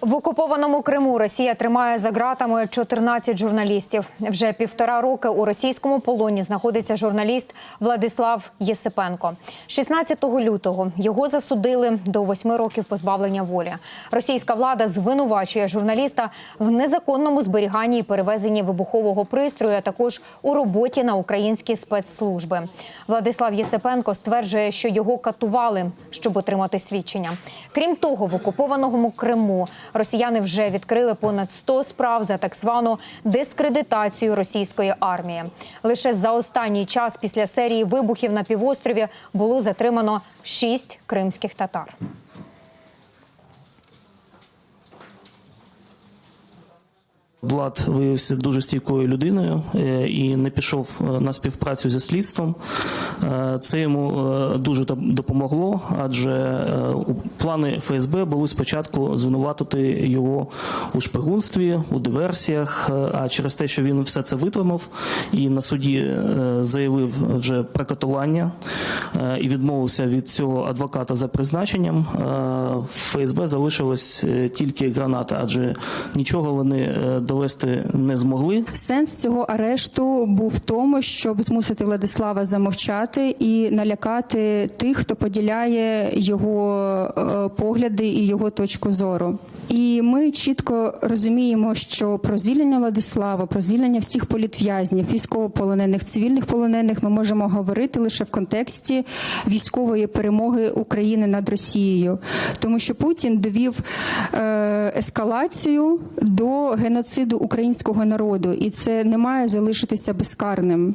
В окупованому Криму Росія тримає за ґратами 14 журналістів. Вже півтора роки у російському полоні знаходиться журналіст Владислав Єсипенко. 16 лютого його засудили до восьми років позбавлення волі. Російська влада звинувачує журналіста в незаконному зберіганні і перевезенні вибухового пристрою, а також у роботі на українські спецслужби. Владислав Єсипенко стверджує, що його катували, щоб отримати свідчення. Крім того, в окупованому Криму росіяни вже відкрили понад 100 справ за так звану дискредитацію російської армії. Лише за останній час після серії вибухів на півострові було затримано шість кримських татар. Влад виявився дуже стійкою людиною е, і не пішов е, на співпрацю зі слідством. Е, Це йому дуже допомогло, адже плани ФСБ були спочатку звинуватити його у шпигунстві, у диверсіях. А через те, що він все це витримав і на суді заявив вже про катування е, і відмовився від цього адвоката за призначенням, в ФСБ залишилась тільки граната, адже нічого вони довести не змогли. Сенс цього арешту був в тому, щоб змусити Владислава замовчати і налякати тих, хто поділяє його е, погляди і його точку зору. І ми чітко розуміємо, що про звільнення Владислава, про звільнення всіх політв'язнів, військовополонених, цивільних полонених ми можемо говорити лише в контексті військової перемоги України над Росією, тому що Путін довів е, ескалацію до геноциду українського народу, і це не має залишитися безкарним.